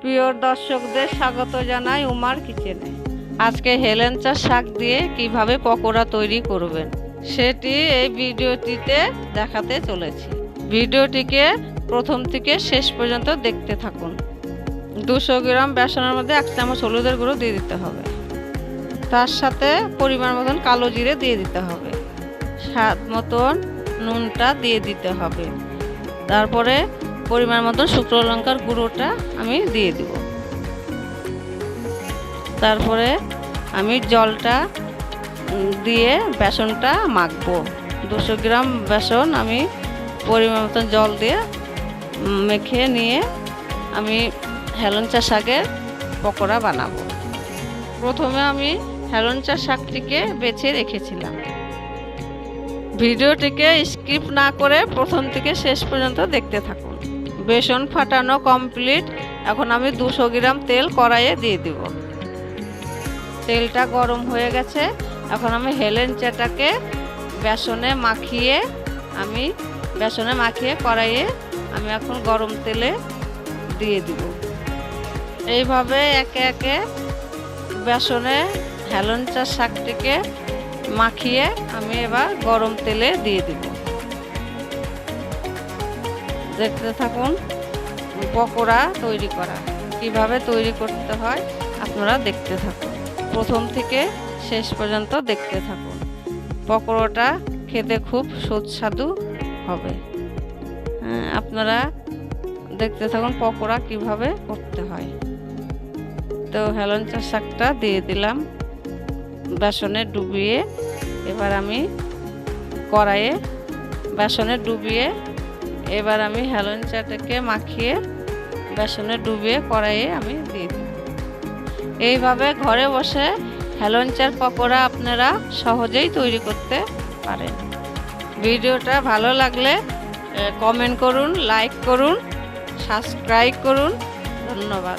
প্রিয় দর্শকদের স্বাগত জানাই উমার কিচেনে। আজকে হেলেঞ্চা শাক দিয়ে কীভাবে পকোড়া তৈরি করবেন, সেটি এই ভিডিওটিতে দেখাতে চলেছি। ভিডিওটিকে প্রথম থেকে শেষ পর্যন্ত দেখতে থাকুন। দুশো গ্রাম বেসনের মধ্যে এক চামচ হলুদের গুঁড়ো দিয়ে দিতে হবে। তার সাথে পরিমাণ মতন কালো জিরে দিয়ে দিতে হবে। স্বাদ মতন নুনটা দিয়ে দিতে হবে। তারপরে পরিমাণ মতো শুকনো লঙ্কার গুঁড়োটা আমি দিয়ে দিব। তারপরে আমি জলটা দিয়ে বেসনটা মাখবো। দুশো গ্রাম বেসন আমি পরিমাণ মতন জল দিয়ে মেখে নিয়ে আমি হেলঞ্চা শাকের পকোড়া বানাবো। প্রথমে আমি হেলঞ্চা শাকটিকে বেছে রেখেছিলাম। ভিডিওটিকে স্কিপ না করে প্রথম থেকে শেষ পর্যন্ত দেখতে থাকুন। বেসন ফাটানো কমপ্লিট এখন আমি দুশো গ্রাম তেল কড়াইয়ে দিয়ে দিব। তেলটা গরম হয়ে গেছে। এখন আমি হেলেঞ্চাটাকে বেসনে মাখিয়ে আমি, বেসনে মাখিয়ে কড়াইয়ে আমি এখন গরম তেলে দিয়ে দিব। এইভাবে একে একে বেসনে হেলঞ্চা শাকটিকে মাখিয়ে আমি এবার গরম তেলে দিয়ে দিব। দেখতে থাকুন পকোড়া তৈরি করা। কীভাবে তৈরি করতে হয় আপনারা দেখতে থাকুন। প্রথম থেকে শেষ পর্যন্ত দেখতে থাকুন। পকোড়াটা খেতে খুব সুস্বাদু হবে। হ্যাঁ, আপনারা দেখতে থাকুন পকোড়া কীভাবে করতে হয়। তো হেলঞ্চা শাকটা দিয়ে দিলাম বেসনে ডুবিয়ে। এবার আমি কড়াইয়ে বেসনে ডুবিয়ে এবার আমি হেলঞ্চাটাকে মাখিয়ে, বেসনে ডুবিয়ে কড়াইয়ে আমি দিয়ে দিই। এইভাবে ঘরে বসে হেলঞ্চার পকোড়া আপনারা সহজেই তৈরি করতে পারেন। ভিডিওটা ভালো লাগলে কমেন্ট করুন লাইক করুন সাবস্ক্রাইব করুন। ধন্যবাদ।